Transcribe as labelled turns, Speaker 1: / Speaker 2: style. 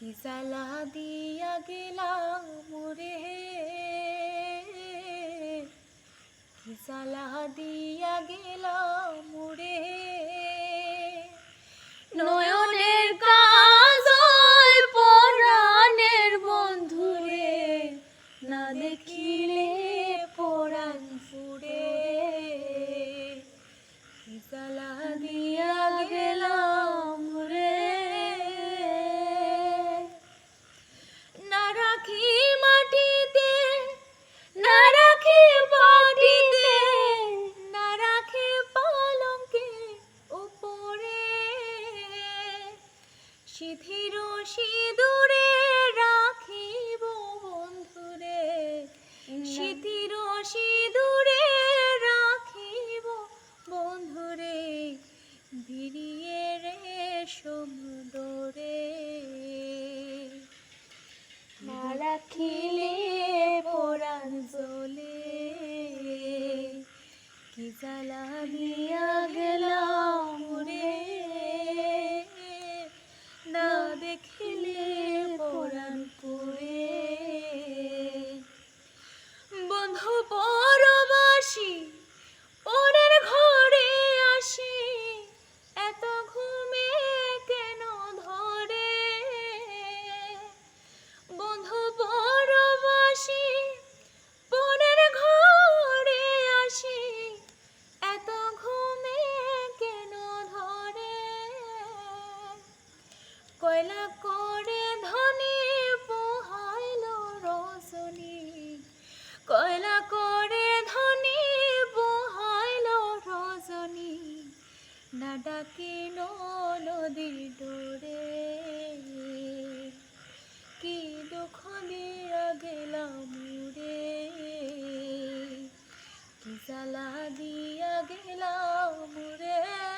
Speaker 1: কি জ্বালা দিয়া গেলাম মোরে কি জ্বালা দিয়া গেলাম মোরে নয়নের কাজল পরাণের বন্ধুরে, না দেখিলে সিধির সিঁদুরে রাখিব বন্ধুরে। সিধির সিঁদুরে রাখিব বন্ধুরে। বিরিয়ে রে সমুদরে না পরাণ পুরে বন্ধু পরবাসী, পরের ঘরে আসি। এত ঘুমে কেন ধরে? বন্ধু পরবাসী, পরের ঘরে আসি। এত ঘুমে কেন ধরে? কয়লা করে ধনী ডাকে নদীর ডোরে। কি দুঃখ দিয়া গেলাম রে কি জ্বালা দিয়া গেলাম রে